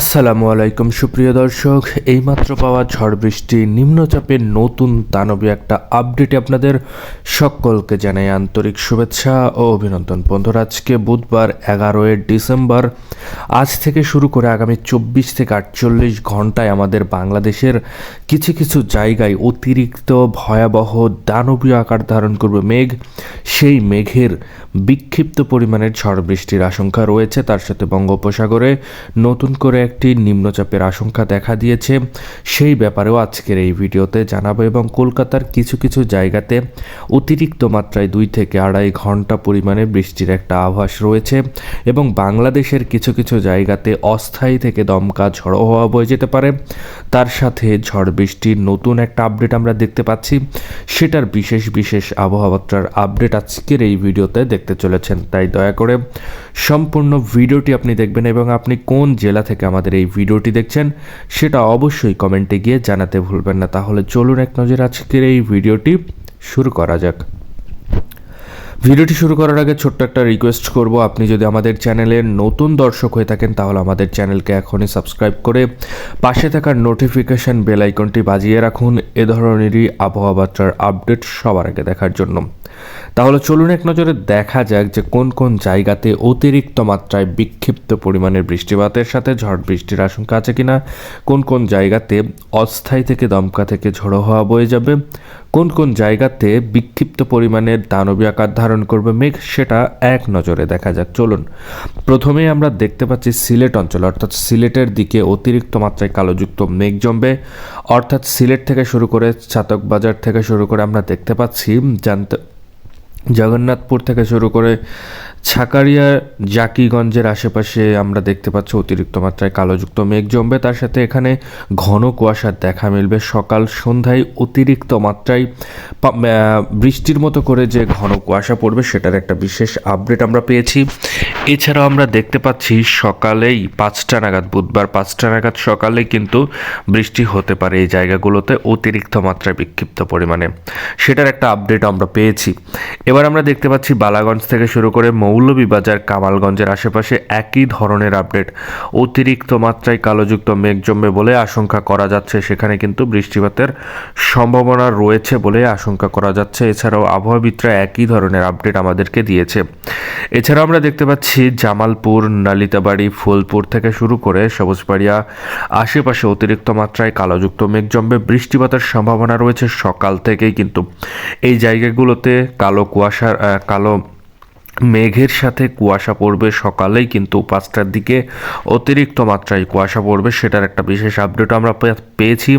আসসালামু আলাইকুম, সুপ্রিয় দর্শক। এইমাত্র পাওয়া ঝড় বৃষ্টি, নিম্নচাপের নতুন দানবীয় একটা আপডেটে আপনাদের সকলকে জানাই আন্তরিক শুভেচ্ছা ও অভিনন্দন। বন্ধুরা, আজকে বুধবার এগারোই ডিসেম্বর। আজ থেকে শুরু করে আগামী চব্বিশ থেকে আটচল্লিশ ঘন্টায় আমাদের বাংলাদেশের কিছু কিছু জায়গায় অতিরিক্ত ভয়াবহ দানবীয় আকার ধারণ করবে মেঘ। সেই মেঘের বিক্ষিপ্ত পরিমাণের ঝড় বৃষ্টির আশঙ্কা রয়েছে। তার সাথে বঙ্গোপসাগরে নতুন করে একটি নিম্নচাপের আশঙ্কা দেখা দিয়েছে। সেই ব্যাপারেও আজকের এই ভিডিওতে জানাব এবং কলকাতার কিছু কিছু জায়গাতে অতিরিক্ত মাত্রায় দুই থেকে আড়াই ঘণ্টা পরিমাণে বৃষ্টির একটা আভাস রয়েছে এবং বাংলাদেশের কিছু কিছু জায়গাতে অস্থায়ী থেকে দমকা ঝড়ো হওয়া বয়ে যেতে পারে। তার সাথে ঝড় বৃষ্টির নতুন একটা আপডেট আমরা দেখতে পাচ্ছি। সেটার বিশেষ বিশেষ আবহাওয়াটার আপডেট আজকের এই ভিডিওতে দেখতে চলেছেন। তাই দয়া করে সম্পূর্ণ ভিডিওটি আপনি দেখবেন এবং আপনি কোন জেলা থেকে আমাদের এই ভিডিওটি দেখছেন সেটা অবশ্যই কমেন্টে গিয়ে জানাতে ভুলবেন না। তাহলে চলুন এক নজর আজকের এই ভিডিওটি শুরু করা যাক। ভিডিওটি শুরু করার আগে ছোট্ট একটা রিকোয়েস্ট করব। আপনি যদি আমাদের চ্যানেলের নতুন দর্শক হয়ে থাকেন, তাহলে আমাদের চ্যানেলকে এখনই সাবস্ক্রাইব করে পাশে থাকার নোটিফিকেশন বেল আইকনটি বাজিয়ে রাখুন। এ ধরনেরই আবহাওয়া বার্তার আপডেট সবার আগে দেখার জন্য। তাহলে চলুন এক নজরে দেখা যাক যে কোন কোন জায়গাতে অতিরিক্ত মাত্রায় বিক্ষিপ্ত পরিমাণের বৃষ্টিপাতের সাথে ঝড় বৃষ্টির আশঙ্কা আছে কিনা, কোন কোন জায়গাতে অস্থায়ী থেকে দমকা থেকে ঝোড়ো হওয়া বয়ে যাবে কোন কোন জায়গাতে বিক্ষিপ্ত পরিমাণের দানবী আকার ধারণ করবে মেঘ সেটা এক নজরে দেখা যাক। চলুন প্রথমে আমরা দেখতে পাচ্ছি সিলেট অঞ্চল, অর্থাৎ সিলেটের দিকে অতিরিক্ত মাত্রায় কালোযুক্ত মেঘ জমবে। অর্থাৎ সিলেট থেকে শুরু করে ছাতক বাজার থেকে শুরু করে আমরা দেখতে পাচ্ছি জানতে জগন্নাথপুর থেকে শুরু করে ছাকারিয়া, জাকিগঞ্জের আশেপাশে আমরা দেখতে পাচ্ছি অতিরিক্ত মাত্রায় কালোযুক্ত মেঘ জমবে। তার সাথে এখানে ঘন কুয়াশার দেখা মিলবে। সকাল সন্ধ্যায় অতিরিক্ত মাত্রায় বৃষ্টির মতো করে যে ঘন কুয়াশা পড়বে, সেটার একটা বিশেষ আপডেট আমরা পেয়েছি। এছাড়াও আমরা দেখতে পাচ্ছি সকালেই পাঁচটা নাগাদ, বুধবার পাঁচটা নাগাদ সকালে কিন্তু বৃষ্টি হতে পারে এই জায়গাগুলোতে অতিরিক্ত মাত্রায় বিক্ষিপ্ত পরিমাণে। সেটার একটা আপডেট আমরা পেয়েছি। এবার আমরা দেখতে পাচ্ছি বালাগঞ্জ থেকে শুরু করে মৌলভীবাজার, কামালগঞ্জের আশেপাশে একই ধরনের আপডেট। অতিরিক্ত মাত্রায় কালোযুক্ত মেঘ জমবে বলে আশঙ্কা করা যাচ্ছে। সেখানে কিন্তু বৃষ্টিপাতের সম্ভাবনা রয়েছে বলে আশঙ্কা করা যাচ্ছে। এছাড়াও আবহাওয়াবিদরা একই ধরনের আপডেট আমাদেরকে দিয়েছে। এছাড়াও আমরা দেখতে পাচ্ছি, জামালপুর, নালিতাবাড়ি, ফুলপুর থেকে শুরু করে সবুজবাড়িয়া আশেপাশে অতিরিক্ত মাত্রায় কালোযুক্ত মেঘ জমবে। বৃষ্টিপাতের সম্ভাবনা রয়েছে সকাল থেকেই কিন্তু। এই জায়গাগুলোতে কালো কুয়াশার কালো মেঘের সাথে কুয়াশা পড়বে সকালেই, কিন্তু পাঁচটার দিকে অতিরিক্ত মাত্রায় কুয়াশা পড়বে, সেটার একটা বিশেষ আপডেট আমরা পেয়েছি।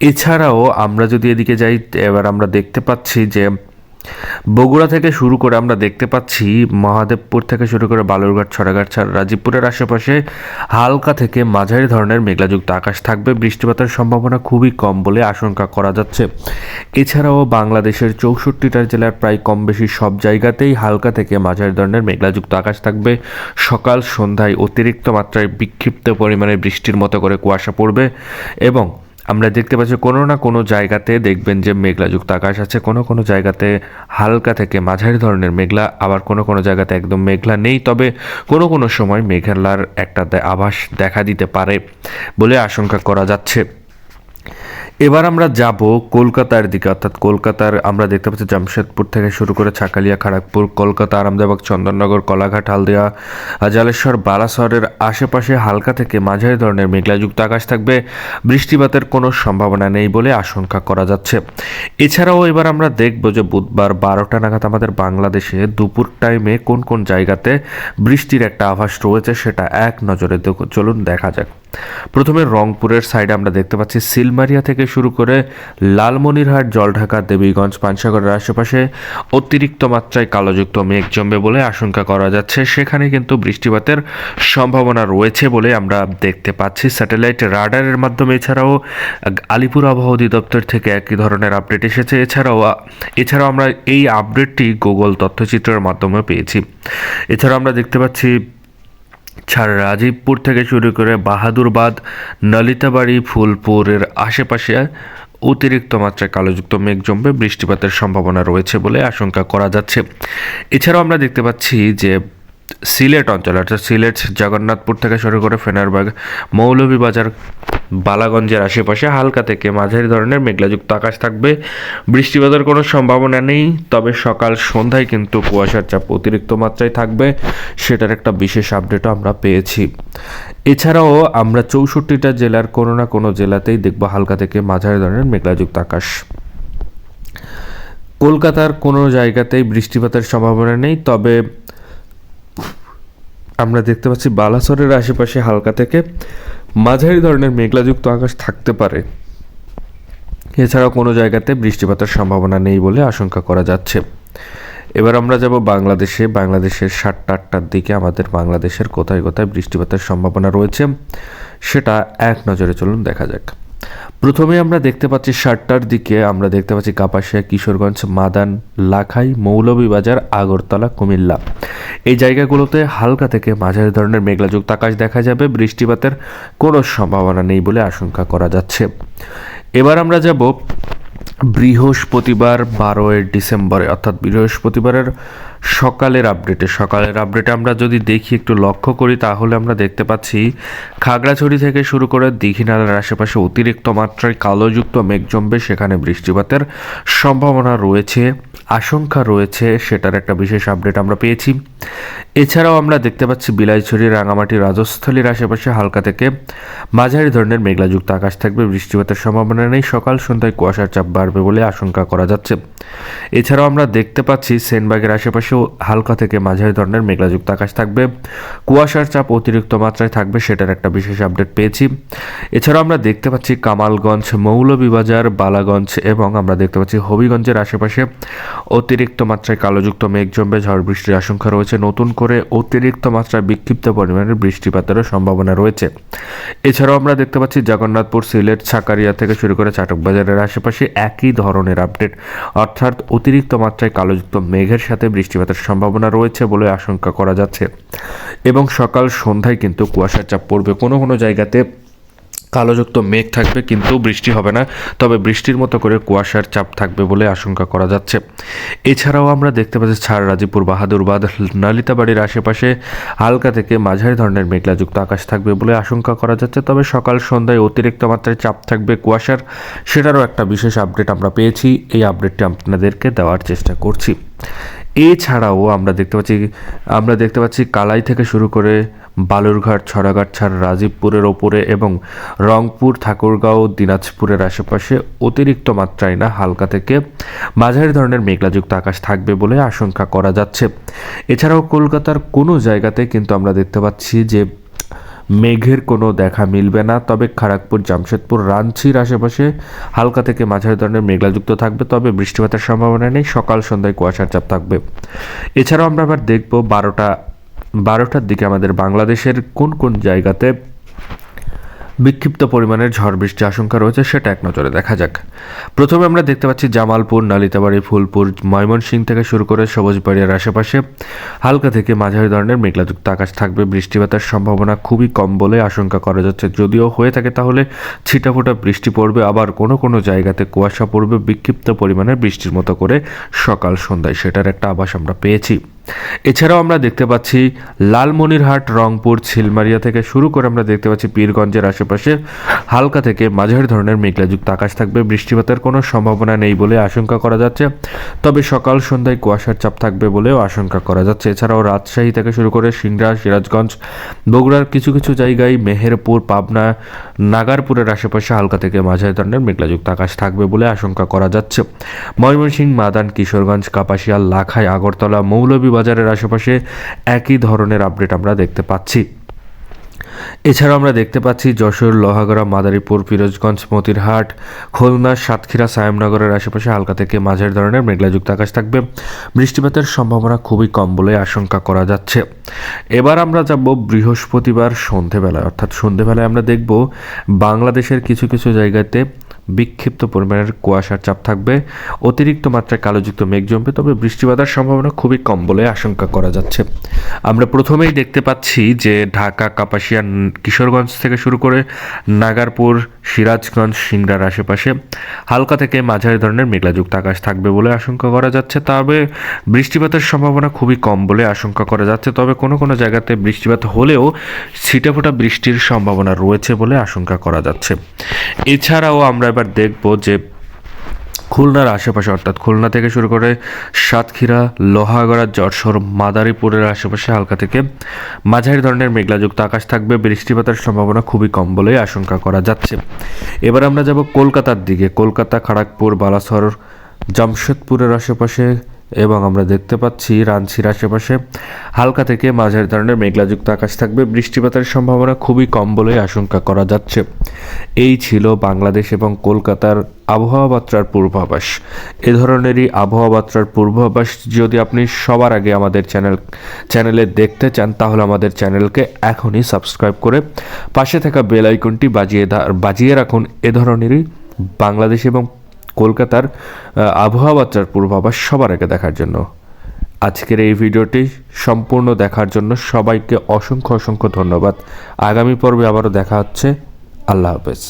এছাড়াও আমরা যদি এদিকে যাই, এবার আমরা দেখতে পাচ্ছি যে বগুড়া থেকে শুরু করে আমরা দেখতে পাচ্ছি মহাদেবপুর থেকে শুরু করে বালুরঘাট, ছড়াঘাট ছাড়া রাজীবপুরের আশেপাশে হালকা থেকে মাঝারি ধরনের মেঘলাযুক্ত আকাশ থাকবে। বৃষ্টিপাতের সম্ভাবনা খুবই কম বলে আশঙ্কা করা যাচ্ছে। এছাড়াও বাংলাদেশের চৌষট্টিটা জেলার প্রায় কম বেশি সব জায়গাতেই হালকা থেকে মাঝারি ধরনের মেঘলাযুক্ত আকাশ থাকবে। সকাল সন্ধ্যায় অতিরিক্ত মাত্রায় বিক্ষিপ্ত পরিমাণে বৃষ্টির মতো করে কুয়াশা পড়বে এবং আমরা দেখতে পাচ্ছি কোনো না কোনো জায়গাতে দেখবেন যে মেঘলাযুক্ত আকাশ আছে, কোনো কোনো জায়গাতে হালকা থেকে মাঝারি ধরনের মেঘলা, আবার কোনো কোনো জায়গাতে একদম মেঘলা নেই। তবে কোনো কোনো সময় মেঘলার একটা আভাস দেখা দিতে পারে বলে আশঙ্কা করা যাচ্ছে। এবার আমরা যাব কলকাতার দিকে, অর্থাৎ কলকাতার আমরা দেখতে পাচ্ছি জামশেদপুর থেকে শুরু করে ছাকালিয়া খড়গপুর কলকাতা, আরামদাবাগ, চন্দননগর, কলাঘাট, হালদিয়া, জালেশ্বর, বালাসরের আশেপাশে হালকা থেকে মাঝারি ধরনের মেঘলাযুক্ত আকাশ থাকবে। বৃষ্টিপাতের কোনো সম্ভাবনা নেই বলে আশঙ্কা করা যাচ্ছে। এছাড়াও এবার আমরা দেখব যে বুধবার বারোটা নাগাদ আমাদের বাংলাদেশে দুপুর টাইমে কোন কোন জায়গাতে বৃষ্টির একটা আভাস রয়েছে সেটা এক নজরে চলুন দেখা যাক। প্রথমে রংপুরের সাইডে আমরা দেখতে পাচ্ছি সিলমারিয়া থেকে শুরু করে লালমনিরহাট, জলঢাকা, দেবীগঞ্জ, পানসাগরের আশেপাশে অতিরিক্ত মাত্রায় কালোযুক্ত মেঘ জমবে বলে আশঙ্কা করা যাচ্ছে। সেখানে কিন্তু বৃষ্টিপাতের সম্ভাবনা রয়েছে বলে আমরা দেখতে পাচ্ছি। স্যাটেলাইট রাডারের মাধ্যমে এছাড়াও আলিপুর আবহাওয়া অধিদপ্তর থেকে একই ধরনের আপডেট এসেছে। এছাড়াও এছাড়াও আমরা এই আপডেটটি গুগল তথ্যচিত্রের মাধ্যমে পেয়েছি। এছাড়াও আমরা দেখতে পাচ্ছি ছাড় রাজীবপুর থেকে শুরু করে বাহাদুরবাদ, নলিতাবাড়ি, ফুলপুরের আশেপাশে অতিরিক্ত মাত্রায় কালোযুক্ত মেঘ জমবে, বৃষ্টিপাতের সম্ভাবনা রয়েছে বলে আশঙ্কা করা যাচ্ছে। এছাড়াও আমরা দেখতে পাচ্ছি যে সিলেট অঞ্চল, অর্থাৎ সিলেট জগন্নাথপুর থেকে শুরু করে ফেনারবাগ, মৌলভীবাজার, বালাগঞ্জের আশেপাশে হালকা থেকে মাঝারি ধরনের মেঘলাযুক্ত আকাশ থাকবে। বৃষ্টিপাতের কোনো সম্ভাবনা নেই, তবে সকাল সন্ধ্যায় কিন্তু কুয়াশার চাপ অতিরিক্ত মাত্রায় থাকবে, সেটার একটা বিশেষ আপডেটও আমরা পেয়েছি। এছাড়াও আমরা চৌষট্টিটা জেলার কোনো না কোনো জেলাতেই দেখব হালকা থেকে মাঝারি ধরনের মেঘলাযুক্ত আকাশ। কলকাতার কোনো জায়গাতেই বৃষ্টিপাতের সম্ভাবনা নেই, তবে আমরা দেখতে পাচ্ছি বালাসরের আশেপাশে হালকা থেকে মাঝারি ধরনের মেঘলাযুক্ত আকাশ থাকতে পারে। এছাড়াও কোনো জায়গাতে বৃষ্টিপাতের সম্ভাবনা নেই বলে আশঙ্কা করা যাচ্ছে। এবার আমরা যাব বাংলাদেশে। বাংলাদেশের সাতটা আটটার দিকে আমাদের বাংলাদেশের কোথায় কোথায় বৃষ্টিপাতের সম্ভাবনা রয়েছে, সেটা এক নজরে চলুন দেখা যাক। প্রথমে আমরা দেখতে পাচ্ছি সাতটার দিকে আমরা দেখতে পাচ্ছি কাপাসিয়া, কিশোরগঞ্জ, মাদান, লাখাই, মৌলভীবাজার, আগরতলা, কুমিল্লা। এই জায়গাগুলোতে হালকা থেকে মাঝারি ধরনের মেঘলাযুক্ত আকাশ দেখা যাবে। বৃষ্টিপাতের কোনো সম্ভাবনা নেই বলে আশঙ্কা করা যাচ্ছে। এবার আমরা যাব বৃহস্পতিবার বারোই ডিসেম্বরে, অর্থাৎ বৃহস্পতিবারের সকালের আপডেটে সকালের আপডেটে আমরা যদি দেখি, একটু লক্ষ্য করি, তাহলে আমরা দেখতে পাচ্ছি, খাগড়াছড়ি থেকে শুরু করে দীঘিনালার আশেপাশে অতিরিক্ত মাত্রায় কালোযুক্ত মেঘ জমবে সেখানে বৃষ্টিপাতের সম্ভাবনা রয়েছে। আশঙ্কা রয়েছে, সেটার একটা বিশেষ আপডেট আমরা পেয়েছি। এছাড়াও আমরা দেখতে পাচ্ছি, বিলাইছড়ি, রাঙামাটি, রাজস্থলীর আশেপাশে হালকা থেকে মাঝারি ধরনের মেঘলাযুক্ত আকাশ থাকবে। বৃষ্টিপাতের সম্ভাবনা নেই। সকাল সন্ধ্যায় কুয়াশার চাপ বাড়বে বলে আশঙ্কা করা যাচ্ছে। এছাড়াও আমরা দেখতে পাচ্ছি, সেনবাগের আশেপাশেও হালকা থেকে মাঝারি ধরনের মেঘলাযুক্ত আকাশ থাকবে। কুয়াশার চাপ অতিরিক্ত মাত্রায় থাকবে, সেটার একটা বিশেষ আপডেট পেয়েছি। এছাড়াও আমরা দেখতে পাচ্ছি, কামালগঞ্জ, মৌলভীবাজার, বালাগঞ্জ এবং আমরা দেখতে পাচ্ছি, হবিগঞ্জের আশেপাশে অতিরিক্ত মাত্রায় কালোযুক্ত মেঘ জমবে, ঝড় বৃষ্টির আশঙ্কা রয়েছে। নতুন করে অতিরিক্ত মাত্রায় বিক্ষিপ্ত পরিমাণের বৃষ্টিপাতেরও সম্ভাবনা রয়েছে। এছাড়াও আমরা দেখতে পাচ্ছি জগন্নাথপুর, সিলেট, ছাকারিয়া থেকে শুরু করে চাটকবাজারের আশেপাশে একই ধরনের আপডেট। অর্থাৎ অতিরিক্ত মাত্রায় কালোযুক্ত মেঘের সাথে বৃষ্টিপাতের সম্ভাবনা রয়েছে বলে আশঙ্কা করা যাচ্ছে। এবং সকাল সন্ধ্যায় কিন্তু কুয়াশার চাপ পড়বে। কোনো কোনো জায়গাতে কালোযুক্ত মেঘ থাকবে কিন্তু বৃষ্টি হবে না, তবে বৃষ্টির মতো করে কুয়াশার চাপ থাকবে বলে আশঙ্কা করা যাচ্ছে। এছাড়াও আমরা দেখতে পাচ্ছি ছাড় রাজীপুর বাহাদুরবাদ নালিতাবাড়ির আশেপাশে হালকা থেকে মাঝারি ধরনের মেঘলাযুক্ত আকাশ থাকবে বলে আশঙ্কা করা যাচ্ছে, তবে সকাল সন্ধ্যায় অতিরিক্ত মাত্রায় চাপ থাকবে কুয়াশার। সেটারও একটা বিশেষ আপডেট আমরা পেয়েছি, এই আপডেটটি আপনাদেরকে দেওয়ার চেষ্টা করছি। এছাড়াও আমরা দেখতে পাচ্ছি, আমরা দেখতে পাচ্ছি কালাই থেকে শুরু করে বালুরঘাট ছড়াঘাট ছাড় রাজীবপুরের ওপরে এবং রংপুর, ঠাকুরগাঁও, দিনাজপুরের আশেপাশে অতিরিক্ত মাত্রায় না হালকা থেকে মাঝারি ধরনের মেঘলাযুক্ত আকাশ থাকবে বলে আশঙ্কা করা যাচ্ছে। এছাড়াও কলকাতার কোনো জায়গাতে কিন্তু আমরা দেখতে পাচ্ছি যে মেঘের কোনো দেখা মিলবে না। তবে খড়গপুর জামশেদপুর, রাঞ্চির আশেপাশে হালকা থেকে মাঝারি ধরনের মেঘলাযুক্ত থাকবে। তবে বৃষ্টিপাতের সম্ভাবনা নেই। সকাল সন্ধ্যায় কুয়াশার চাপ থাকবে। এছাড়াও আমরা আবার দেখব বারোটা বারোটার দিকে আমাদের বাংলাদেশের কোন কোন জায়গাতে বিক্ষিপ্ত পরিমাণের ঝড় বৃষ্টি আশঙ্কা রয়েছে সেটা এক নজরে দেখা যাক। প্রথমে আমরা দেখতে পাচ্ছি জামালপুর, নালিতাবাড়ি, ফুলপুর ময়মনসিং থেকে শুরু করে সবুজবাড়িয়ার আশেপাশে হালকা থেকে মাঝারি ধরনের মেঘলাযুক্ত আকাশ থাকবে। বৃষ্টিপাতের সম্ভাবনা খুবই কম বলে আশঙ্কা করা যাচ্ছে। যদিও হয়ে থাকে তাহলে ছিটাফোটা বৃষ্টি পড়বে। আবার কোনো কোনো জায়গাতে কুয়াশা পড়বে। বিক্ষিপ্ত পরিমাণের বৃষ্টির মতো করে সকাল সন্ধ্যায় সেটার একটা আভাস আমরা পেয়েছি। এছাড়াও আমরা দেখতে পাচ্ছি লালমনিরহাট, রংপুর, ছিলমারিয়া থেকে শুরু করে আমরা দেখতে পাচ্ছি পীরগঞ্জের আশেপাশে হালকা থেকে মাঝারি ধরনের মেঘলাযুক্ত আকাশ থাকবে। বৃষ্টিপাতের কোনো সম্ভাবনা নেই বলে আশঙ্কা করা যাচ্ছে। তবে সকাল সন্ধ্যায় কুয়াশার চাপ থাকবে বলেও আশঙ্কা করা যাচ্ছে। এছাড়াও রাজশাহী থেকে শুরু করে সিংড়া সিরাজগঞ্জ, বগুড়ার কিছু কিছু জায়গায় মেহেরপুর, পাবনা, নাগারপুরের আশেপাশে হালকা থেকে মাঝারি ধরনের মেঘলাযুক্ত আকাশ থাকবে বলে আশঙ্কা করা যাচ্ছে। ময়মনসিংহ, মাদান, কিশোরগঞ্জ, কাপাসিয়া, লাখাই, আগরতলা মৌলভী বাজারের আশেপাশে একই ধরনের আপডেট আমরা দেখতে পাচ্ছি। এছাড়াও আমরা দেখতে পাচ্ছি যশোর, লোহাগড়া, মাদারীপুর ফিরোজগঞ্জ মতিরহাট, খুলনা, সাতক্ষীরা, সায়েমনগরের আশেপাশে হালকা থেকে মাঝের ধরনের মেঘলাযুক্ত আকাশ থাকবে। বৃষ্টিপাতের সম্ভাবনা খুবই কম বলে আশঙ্কা করা যাচ্ছে। এবার আমরা যাব বৃহস্পতিবার সন্ধেবেলায়। অর্থাৎ সন্ধেবেলায় আমরা দেখব বাংলাদেশের কিছু কিছু জায়গাতে বিক্ষিপ্ত পরিমাণের কুয়াশার চাপ থাকবে, অতিরিক্ত মাত্রায় কালোযুক্ত মেঘ জমবে, তবে বৃষ্টিপাতের সম্ভাবনা খুবই কম বলে আশঙ্কা করা যাচ্ছে। আমরা প্রথমেই দেখতে পাচ্ছি যে ঢাকা, কাপাসিয়া কিশোরগঞ্জ থেকে শুরু করে নাগারপুর, সিরাজগঞ্জ, সিংড়ার আশেপাশে হালকা থেকে মাঝারি ধরনের মেঘলাযুক্ত আকাশ থাকবে বলে আশঙ্কা করা যাচ্ছে। তবে বৃষ্টিপাতের সম্ভাবনা খুবই কম বলে আশঙ্কা করা যাচ্ছে। তবে কোনো কোনো জায়গাতে বৃষ্টিপাত হলেও ছিটেফোঁটা বৃষ্টির সম্ভাবনা রয়েছে বলে আশঙ্কা করা যাচ্ছে। এছাড়াও আমরা এবার দেখব যে খুলনার আশেপাশে, অর্থাৎ খুলনা থেকে শুরু করে সাতক্ষীরা, লোহাগড়া, যশোর, মাদারীপুরের আশেপাশে হালকা থেকে মাঝারি ধরনের মেঘলাযুক্ত আকাশ থাকবে। বৃষ্টিপাতের সম্ভাবনা খুবই কম বলেই আশঙ্কা করা যাচ্ছে। এবার আমরা যাব কলকাতার দিকে। কলকাতা, খড়গপুর, বালাসর, জামশেদপুরের আশেপাশে এবং আমরা দেখতে পাচ্ছি রাঞ্চির আশেপাশে হালকা থেকে মাঝারি ধরনের মেঘলাযুক্ত আকাশ থাকবে। বৃষ্টিপাতের সম্ভাবনা খুবই কম বলে আশঙ্কা করা যাচ্ছে। এই ছিল বাংলাদেশ এবং কলকাতার আবহাওয়া বার্তার পূর্বাভাস। এ ধরনেরই আবহাওয়া বার্তার পূর্বাভাস যদি আপনি সবার আগে আমাদের চ্যানেল, চ্যানেলে দেখতে চান, তাহলে আমাদের চ্যানেলকে এখনই সাবস্ক্রাইব করে পাশে থাকা বেল আইকনটি বাজিয়ে বাজিয়ে রাখুন। এ ধরনেরই বাংলাদেশ এবং কলকাতার আবহাওয়া পূর্বাভাস সবার আগে দেখার জন্য। আজকের এই ভিডিওটি সম্পূর্ণ দেখার জন্য সবাইকে অসংখ্য অসংখ্য ধন্যবাদ। আগামী পর্বে আবারও দেখা হচ্ছে। আল্লাহ হাফেজ।